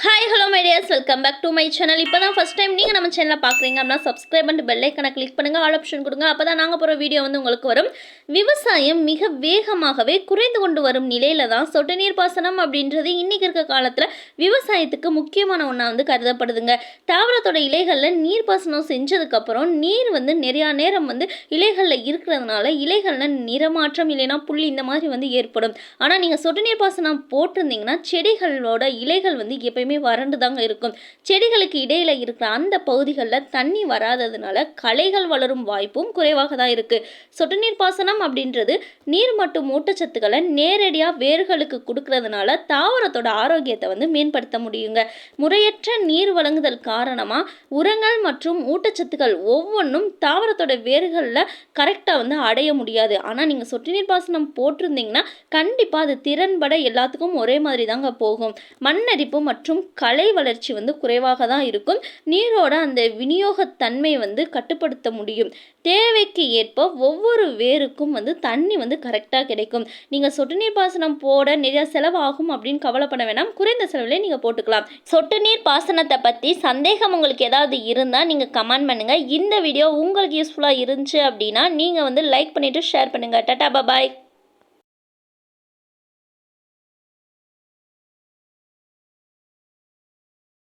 Hi, hello, my dears welcome back to my channel இப்போ தான் first time நீங்கள் நம்ம சேனலை பார்க்குறீங்க அப்படின்னா சப்ஸ்கிரைப் பண்ணிட்டு பெல் ஐக்கனை கிளிக் பண்ணுங்கள் ஆல் ஆப்ஷன் கொடுங்க. அப்போ தான் நாங்கள் போகிற வீடியோ வந்து உங்களுக்கு வரும். விவசாயம் மிக வேகமாகவே குறைந்து கொண்டு வரும் நிலையில தான் சொட்டு நீர் பாசனம் அப்படின்றது இன்றைக்கி இருக்க காலத்தில் விவசாயத்துக்கு முக்கியமான ஒன்றா வந்து கருதப்படுதுங்க. தாவரத்தோட இலைகளில் நீர் பாசனம் செஞ்சதுக்கப்புறம் நீர் வந்து நிறையா நேரம் வந்து இலைகளில் இருக்கிறதுனால இலைகளில் நிறமாற்றம் இல்லைன்னா புள்ளி இந்த மாதிரி வந்து ஏற்படும். ஆனால் நீங்கள் சொட்டு நீர் பாசனம் போட்டிருந்தீங்கன்னா செடிகளோட இலைகள் வந்து எப்பயுமே வறண்டு தாங்க இருக்கும். செடிகளுக்கு இடையில இருக்கிற அந்த பகுதிகளில் தண்ணி வராததுனால களைகள் வளரும் வாய்ப்பும் குறைவாக தான் இருக்குது சொட்டு நீர் பாசனம் அப்படின்றது நீர் மற்றும் ஊட்டச்சத்துக்களை நேரடியாக வேர்களுக்கு கொடுக்கறதுனால தாவரத்தோட ஆரோக்கியத்தை வந்து மேம்படுத்த முடியுங்க. முறையற்ற நீர் வழங்குதல் காரணமாக உரங்கள் மற்றும் ஊட்டச்சத்துக்கள் ஒவ்வொன்றும் தாவரத்தோட வேர்களில் கரெக்டாக வந்து அடைய முடியாது. ஆனால் நீங்கள் சொட்டு நீர் பாசனம் போட்டிருந்தீங்கன்னா கண்டிப்பாக அது திறன்பட எல்லாத்துக்கும் ஒரே மாதிரி தாங்க போகும். மண்ணரிப்பு மற்றும் களை வளர்ச்சி வந்து குறைவாக தான் இருக்கும். நீரோட அந்த விநியோகத்தன்மை வந்து கட்டுப்படுத்த முடியும். தேவைக்கு ஏற்ப ஒவ்வொரு வேருக்கும் வந்து தண்ணி வந்து கரெக்டாக கிடைக்கும். நீங்கள் சொட்டு நீர் பாசனம் போட நிறைய செலவாகும் அப்படின்னு கவலைப்பட வேணாம். குறைந்த செலவில் நீங்கள் போட்டுக்கலாம். சொட்டு நீர் பாசனத்தை பற்றி சந்தேகம் உங்களுக்கு ஏதாவது இருந்தால் நீங்கள் கமெண்ட் பண்ணுங்கள் இந்த வீடியோ உங்களுக்கு யூஸ்ஃபுல்லாக இருந்துச்சு அப்படின்னா நீங்கள் வந்து லைக் பண்ணிவிட்டு ஷேர் பண்ணுங்கள் டட்டா பாய்